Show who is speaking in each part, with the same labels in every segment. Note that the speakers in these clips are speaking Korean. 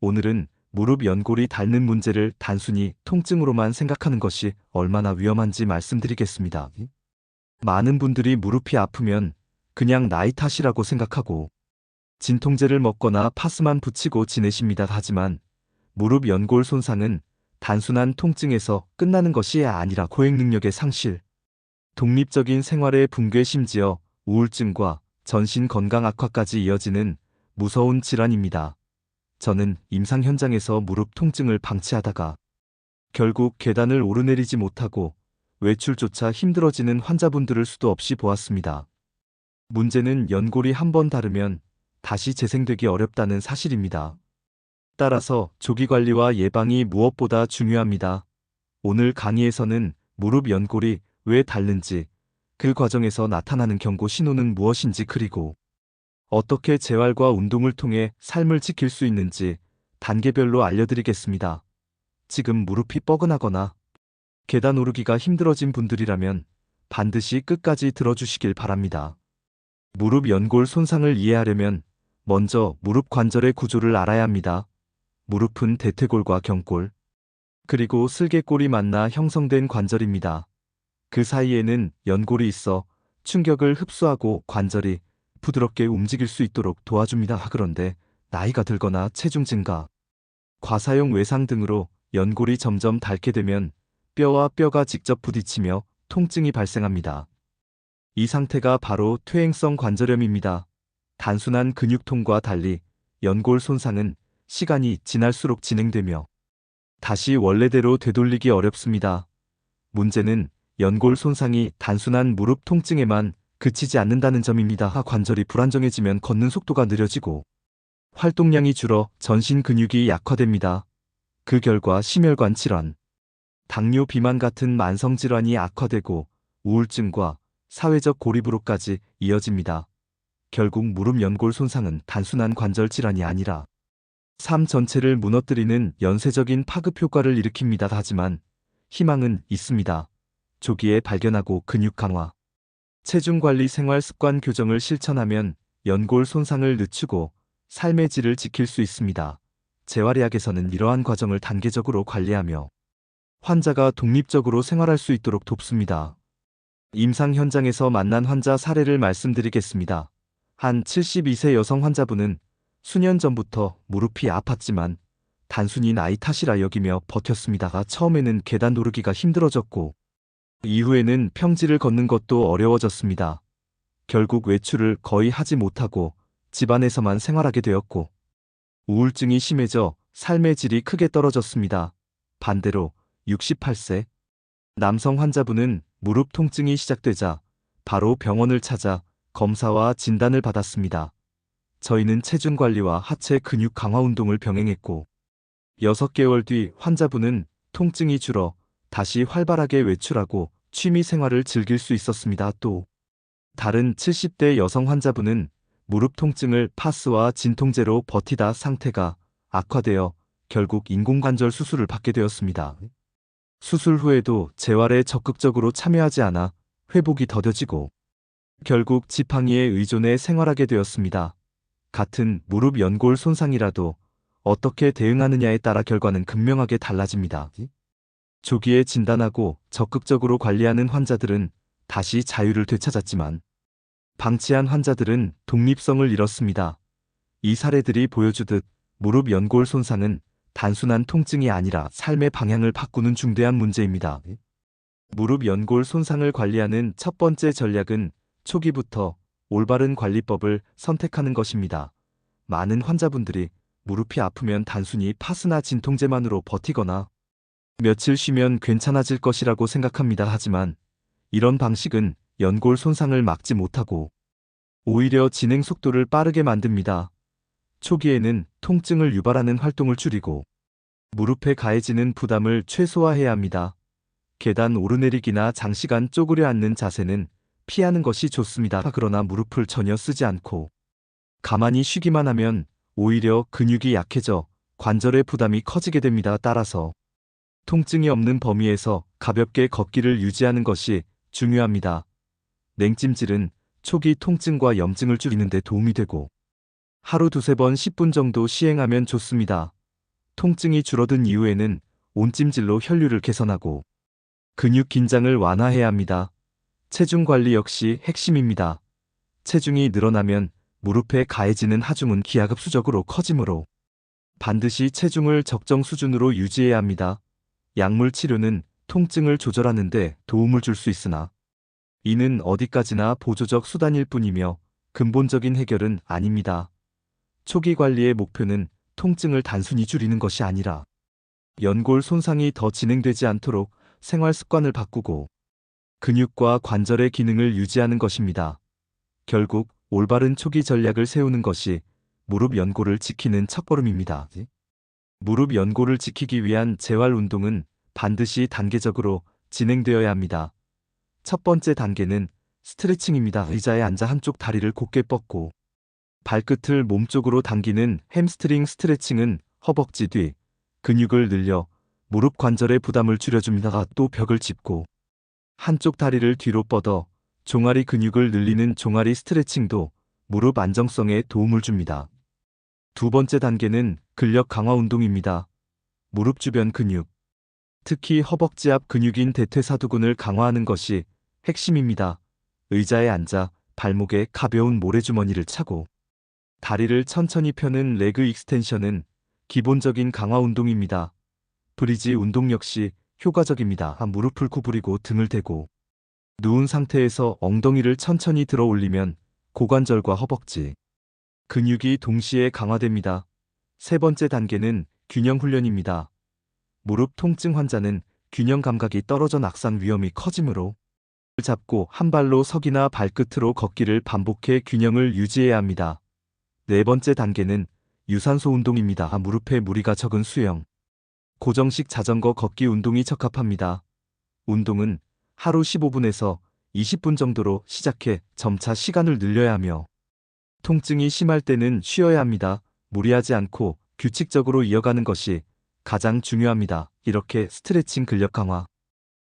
Speaker 1: 오늘은 무릎 연골이 닳는 문제를 단순히 통증으로만 생각하는 것이 얼마나 위험한지 말씀드리겠습니다. 많은 분들이 무릎이 아프면 그냥 나이 탓이라고 생각하고 진통제를 먹거나 파스만 붙이고 지내십니다. 하지만 무릎 연골 손상은 단순한 통증에서 끝나는 것이 아니라 고행 능력의 상실, 독립적인 생활의 붕괴 심지어 우울증과 전신 건강 악화까지 이어지는 무서운 질환입니다. 저는 임상 현장에서 무릎 통증을 방치하다가 결국 계단을 오르내리지 못하고 외출조차 힘들어지는 환자분들을 수도 없이 보았습니다. 문제는 연골이 한 번 다르면 다시 재생되기 어렵다는 사실입니다. 따라서 조기 관리와 예방이 무엇보다 중요합니다. 오늘 강의에서는 무릎 연골이 왜 닳는지, 그 과정에서 나타나는 경고 신호는 무엇인지 그리고 어떻게 재활과 운동을 통해 삶을 지킬 수 있는지 단계별로 알려드리겠습니다. 지금 무릎이 뻐근하거나 계단 오르기가 힘들어진 분들이라면 반드시 끝까지 들어주시길 바랍니다. 무릎 연골 손상을 이해하려면 먼저 무릎 관절의 구조를 알아야 합니다. 무릎은 대퇴골과 경골, 그리고 슬개골이 만나 형성된 관절입니다. 그 사이에는 연골이 있어 충격을 흡수하고 관절이 부드럽게 움직일 수 있도록 도와줍니다. 그런데 나이가 들거나 체중 증가, 과사용 외상 등으로 연골이 점점 닳게 되면 뼈와 뼈가 직접 부딪히며 통증이 발생합니다. 이 상태가 바로 퇴행성 관절염입니다. 단순한 근육통과 달리 연골 손상은 시간이 지날수록 진행되며 다시 원래대로 되돌리기 어렵습니다. 문제는 연골 손상이 단순한 무릎 통증에만 그치지 않는다는 점입니다. 관절이 불안정해지면 걷는 속도가 느려지고 활동량이 줄어 전신 근육이 약화됩니다. 그 결과 심혈관 질환, 당뇨 비만 같은 만성 질환이 악화되고 우울증과 사회적 고립으로까지 이어집니다. 결국 무릎 연골 손상은 단순한 관절 질환이 아니라 삶 전체를 무너뜨리는 연쇄적인 파급 효과를 일으킵니다. 하지만 희망은 있습니다. 조기에 발견하고 근육 강화, 체중 관리 생활 습관 교정을 실천하면 연골 손상을 늦추고 삶의 질을 지킬 수 있습니다. 재활의학에서는 이러한 과정을 단계적으로 관리하며 환자가 독립적으로 생활할 수 있도록 돕습니다. 임상 현장에서 만난 환자 사례를 말씀드리겠습니다. 한 72세 여성 환자분은 수년 전부터 무릎이 아팠지만 단순히 나이 탓이라 여기며 버텼습니다가 처음에는 계단 오르기가 힘들어졌고 이후에는 평지를 걷는 것도 어려워졌습니다. 결국 외출을 거의 하지 못하고 집안에서만 생활하게 되었고 우울증이 심해져 삶의 질이 크게 떨어졌습니다. 반대로 68세 남성 환자분은 무릎 통증이 시작되자 바로 병원을 찾아 검사와 진단을 받았습니다. 저희는 체중 관리와 하체 근육 강화 운동을 병행했고 6개월 뒤 환자분은 통증이 줄어 다시 활발하게 외출하고 취미 생활을 즐길 수 있었습니다. 또 다른 70대 여성 환자분은 무릎 통증을 파스와 진통제로 버티다 상태가 악화되어 결국 인공관절 수술을 받게 되었습니다. 수술 후에도 재활에 적극적으로 참여하지 않아 회복이 더뎌지고 결국 지팡이에 의존해 생활하게 되었습니다. 같은 무릎 연골 손상이라도 어떻게 대응하느냐에 따라 결과는 극명하게 달라집니다. 조기에 진단하고 적극적으로 관리하는 환자들은 다시 자유를 되찾았지만 방치한 환자들은 독립성을 잃었습니다. 이 사례들이 보여주듯 무릎 연골 손상은 단순한 통증이 아니라 삶의 방향을 바꾸는 중대한 문제입니다. 무릎 연골 손상을 관리하는 첫 번째 전략은 초기부터 올바른 관리법을 선택하는 것입니다. 많은 환자분들이 무릎이 아프면 단순히 파스나 진통제만으로 버티거나 며칠 쉬면 괜찮아질 것이라고 생각합니다. 하지만 이런 방식은 연골 손상을 막지 못하고 오히려 진행 속도를 빠르게 만듭니다. 초기에는 통증을 유발하는 활동을 줄이고 무릎에 가해지는 부담을 최소화해야 합니다. 계단 오르내리기나 장시간 쪼그려 앉는 자세는 피하는 것이 좋습니다. 그러나 무릎을 전혀 쓰지 않고 가만히 쉬기만 하면 오히려 근육이 약해져 관절의 부담이 커지게 됩니다. 따라서 통증이 없는 범위에서 가볍게 걷기를 유지하는 것이 중요합니다. 냉찜질은 초기 통증과 염증을 줄이는 데 도움이 되고 하루 두세 번 10분 정도 시행하면 좋습니다. 통증이 줄어든 이후에는 온찜질로 혈류를 개선하고 근육 긴장을 완화해야 합니다. 체중 관리 역시 핵심입니다. 체중이 늘어나면 무릎에 가해지는 하중은 기하급수적으로 커지므로 반드시 체중을 적정 수준으로 유지해야 합니다. 약물 치료는 통증을 조절하는 데 도움을 줄 수 있으나 이는 어디까지나 보조적 수단일 뿐이며 근본적인 해결은 아닙니다. 초기 관리의 목표는 통증을 단순히 줄이는 것이 아니라 연골 손상이 더 진행되지 않도록 생활 습관을 바꾸고 근육과 관절의 기능을 유지하는 것입니다. 결국 올바른 초기 전략을 세우는 것이 무릎 연골을 지키는 첫걸음입니다. 무릎 연골을 지키기 위한 재활 운동은 반드시 단계적으로 진행되어야 합니다. 첫 번째 단계는 스트레칭입니다. 의자에 앉아 한쪽 다리를 곧게 뻗고 발끝을 몸쪽으로 당기는 햄스트링 스트레칭은 허벅지 뒤 근육을 늘려 무릎 관절의 부담을 줄여줍니다. 또 벽을 짚고 한쪽 다리를 뒤로 뻗어 종아리 근육을 늘리는 종아리 스트레칭도 무릎 안정성에 도움을 줍니다. 두 번째 단계는 근력 강화 운동입니다. 무릎 주변 근육, 특히 허벅지 앞 근육인 대퇴사두근을 강화하는 것이 핵심입니다. 의자에 앉아 발목에 가벼운 모래주머니를 차고 다리를 천천히 펴는 레그 익스텐션은 기본적인 강화 운동입니다. 브리지 운동 역시 효과적입니다. 무릎을 구부리고 등을 대고 누운 상태에서 엉덩이를 천천히 들어 올리면 고관절과 허벅지, 근육이 동시에 강화됩니다. 세 번째 단계는 균형 훈련입니다. 무릎 통증 환자는 균형 감각이 떨어져 낙상 위험이 커지므로 잡고 한 발로 서기나 발끝으로 걷기를 반복해 균형을 유지해야 합니다. 네 번째 단계는 유산소 운동입니다. 무릎에 무리가 적은 수영, 고정식 자전거 걷기 운동이 적합합니다. 운동은 하루 15분에서 20분 정도로 시작해 점차 시간을 늘려야 하며 통증이 심할 때는 쉬어야 합니다. 무리하지 않고 규칙적으로 이어가는 것이 가장 중요합니다. 이렇게 스트레칭 근력 강화,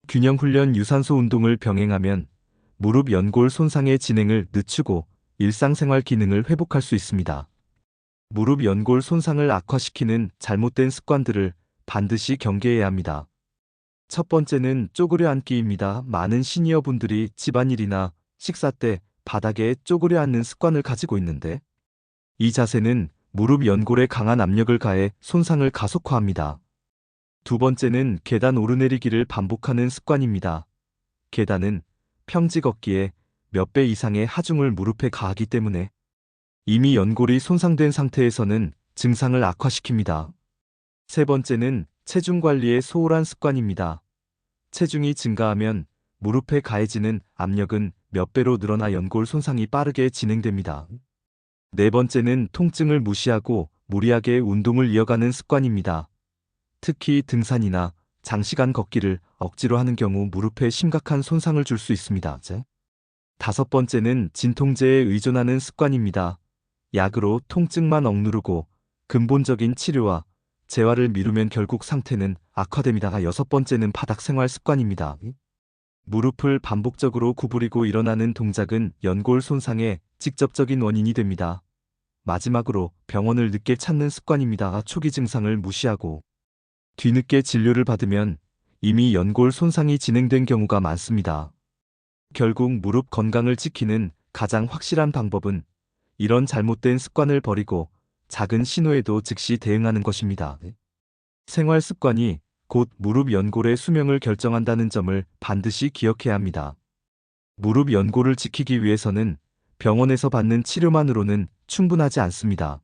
Speaker 1: 균형 훈련 유산소 운동을 병행하면 무릎 연골 손상의 진행을 늦추고 일상생활 기능을 회복할 수 있습니다. 무릎 연골 손상을 악화시키는 잘못된 습관들을 반드시 경계해야 합니다. 첫 번째는 쪼그려 앉기입니다. 많은 시니어 분들이 집안일이나 식사 때 바닥에 쪼그려 앉는 습관을 가지고 있는데 이 자세는 무릎 연골에 강한 압력을 가해 손상을 가속화합니다. 두 번째는 계단 오르내리기를 반복하는 습관입니다. 계단은 평지 걷기에 몇 배 이상의 하중을 무릎에 가하기 때문에 이미 연골이 손상된 상태에서는 증상을 악화시킵니다. 세 번째는 체중 관리의 소홀한 습관입니다. 체중이 증가하면 무릎에 가해지는 압력은 몇 배로 늘어나 연골 손상이 빠르게 진행됩니다. 네 번째는 통증을 무시하고 무리하게 운동을 이어가는 습관입니다. 특히 등산이나 장시간 걷기를 억지로 하는 경우 무릎에 심각한 손상을 줄 수 있습니다. 다섯 번째는 진통제에 의존하는 습관입니다. 약으로 통증만 억누르고 근본적인 치료와 재활을 미루면 결국 상태는 악화됩니다. 여섯 번째는 바닥 생활 습관입니다. 무릎을 반복적으로 구부리고 일어나는 동작은 연골 손상의 직접적인 원인이 됩니다. 마지막으로 병원을 늦게 찾는 습관입니다. 초기 증상을 무시하고 뒤늦게 진료를 받으면 이미 연골 손상이 진행된 경우가 많습니다. 결국 무릎 건강을 지키는 가장 확실한 방법은 이런 잘못된 습관을 버리고 작은 신호에도 즉시 대응하는 것입니다. 생활 습관이 곧 무릎 연골의 수명을 결정한다는 점을 반드시 기억해야 합니다. 무릎 연골을 지키기 위해서는 병원에서 받는 치료만으로는 충분하지 않습니다.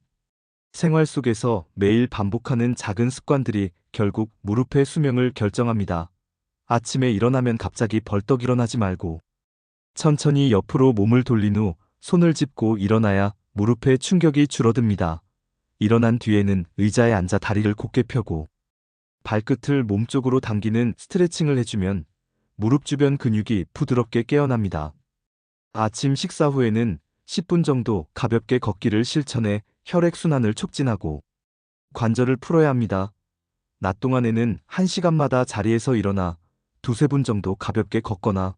Speaker 1: 생활 속에서 매일 반복하는 작은 습관들이 결국 무릎의 수명을 결정합니다. 아침에 일어나면 갑자기 벌떡 일어나지 말고 천천히 옆으로 몸을 돌린 후 손을 짚고 일어나야 무릎의 충격이 줄어듭니다. 일어난 뒤에는 의자에 앉아 다리를 곧게 펴고 발끝을 몸쪽으로 당기는 스트레칭을 해주면 무릎 주변 근육이 부드럽게 깨어납니다. 아침 식사 후에는 10분 정도 가볍게 걷기를 실천해 혈액순환을 촉진하고 관절을 풀어야 합니다. 낮 동안에는 1시간마다 자리에서 일어나 두세 분 정도 가볍게 걷거나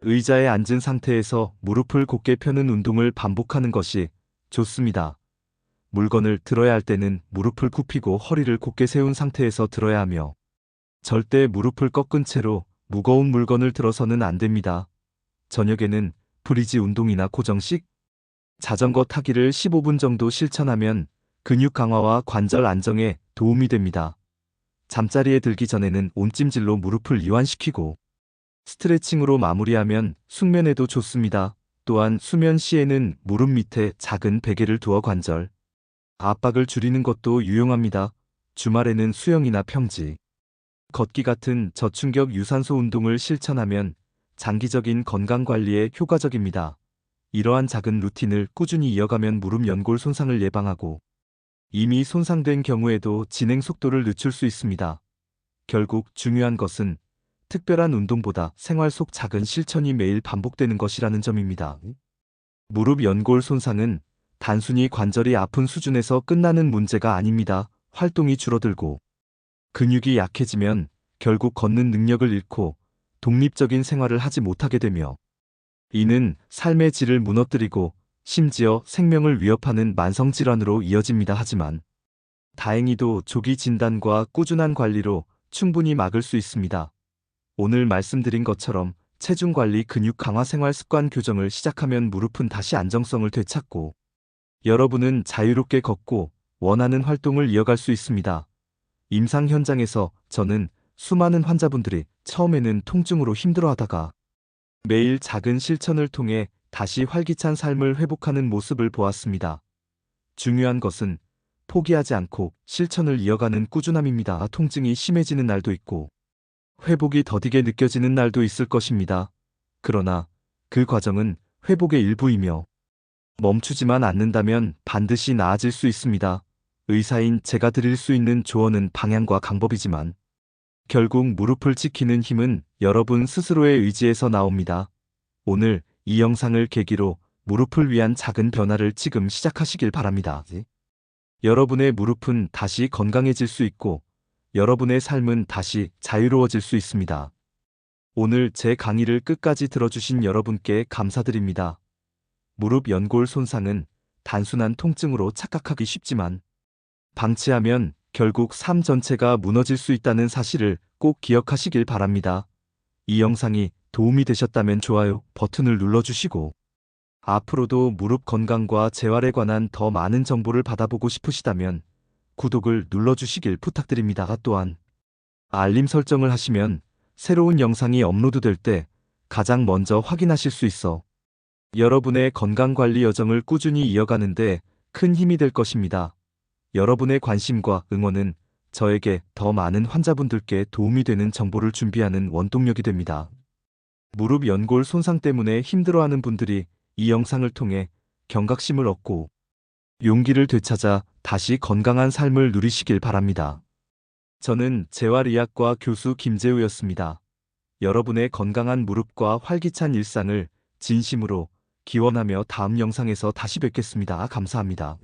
Speaker 1: 의자에 앉은 상태에서 무릎을 곧게 펴는 운동을 반복하는 것이 좋습니다. 물건을 들어야 할 때는 무릎을 굽히고 허리를 곧게 세운 상태에서 들어야 하며 절대 무릎을 꺾은 채로 무거운 물건을 들어서는 안 됩니다. 저녁에는 브리지 운동이나 고정식, 자전거 타기를 15분 정도 실천하면 근육 강화와 관절 안정에 도움이 됩니다. 잠자리에 들기 전에는 온찜질로 무릎을 이완시키고 스트레칭으로 마무리하면 숙면에도 좋습니다. 또한 수면 시에는 무릎 밑에 작은 베개를 두어 관절, 압박을 줄이는 것도 유용합니다. 주말에는 수영이나 평지, 걷기 같은 저충격 유산소 운동을 실천하면 장기적인 건강 관리에 효과적입니다. 이러한 작은 루틴을 꾸준히 이어가면 무릎 연골 손상을 예방하고 이미 손상된 경우에도 진행 속도를 늦출 수 있습니다. 결국 중요한 것은 특별한 운동보다 생활 속 작은 실천이 매일 반복되는 것이라는 점입니다. 무릎 연골 손상은 단순히 관절이 아픈 수준에서 끝나는 문제가 아닙니다. 활동이 줄어들고 근육이 약해지면 결국 걷는 능력을 잃고 독립적인 생활을 하지 못하게 되며 이는 삶의 질을 무너뜨리고 심지어 생명을 위협하는 만성질환으로 이어집니다. 하지만 다행히도 조기 진단과 꾸준한 관리로 충분히 막을 수 있습니다. 오늘 말씀드린 것처럼 체중 관리 근육 강화 생활 습관 교정을 시작하면 무릎은 다시 안정성을 되찾고 여러분은 자유롭게 걷고 원하는 활동을 이어갈 수 있습니다. 임상 현장에서 저는 수많은 환자분들이 처음에는 통증으로 힘들어하다가 매일 작은 실천을 통해 다시 활기찬 삶을 회복하는 모습을 보았습니다. 중요한 것은 포기하지 않고 실천을 이어가는 꾸준함입니다. 통증이 심해지는 날도 있고 회복이 더디게 느껴지는 날도 있을 것입니다. 그러나 그 과정은 회복의 일부이며 멈추지만 않는다면 반드시 나아질 수 있습니다. 의사인 제가 드릴 수 있는 조언은 방향과 방법이지만 결국 무릎을 지키는 힘은 여러분 스스로의 의지에서 나옵니다. 오늘 이 영상을 계기로 무릎을 위한 작은 변화를 지금 시작하시길 바랍니다. 여러분의 무릎은 다시 건강해질 수 있고 여러분의 삶은 다시 자유로워질 수 있습니다. 오늘 제 강의를 끝까지 들어주신 여러분께 감사드립니다. 무릎 연골 손상은 단순한 통증으로 착각하기 쉽지만 방치하면 결국 삶 전체가 무너질 수 있다는 사실을 꼭 기억하시길 바랍니다. 이 영상이 도움이 되셨다면 좋아요 버튼을 눌러주시고 앞으로도 무릎 건강과 재활에 관한 더 많은 정보를 받아보고 싶으시다면 구독을 눌러주시길 부탁드립니다. 또한 알림 설정을 하시면 새로운 영상이 업로드될 때 가장 먼저 확인하실 수 있어 여러분의 건강관리 여정을 꾸준히 이어가는데 큰 힘이 될 것입니다. 여러분의 관심과 응원은 저에게 더 많은 환자분들께 도움이 되는 정보를 준비하는 원동력이 됩니다. 무릎 연골 손상 때문에 힘들어하는 분들이 이 영상을 통해 경각심을 얻고 용기를 되찾아 다시 건강한 삶을 누리시길 바랍니다. 저는 재활의학과 교수 김재우였습니다. 여러분의 건강한 무릎과 활기찬 일상을 진심으로 기원하며 다음 영상에서 다시 뵙겠습니다. 감사합니다.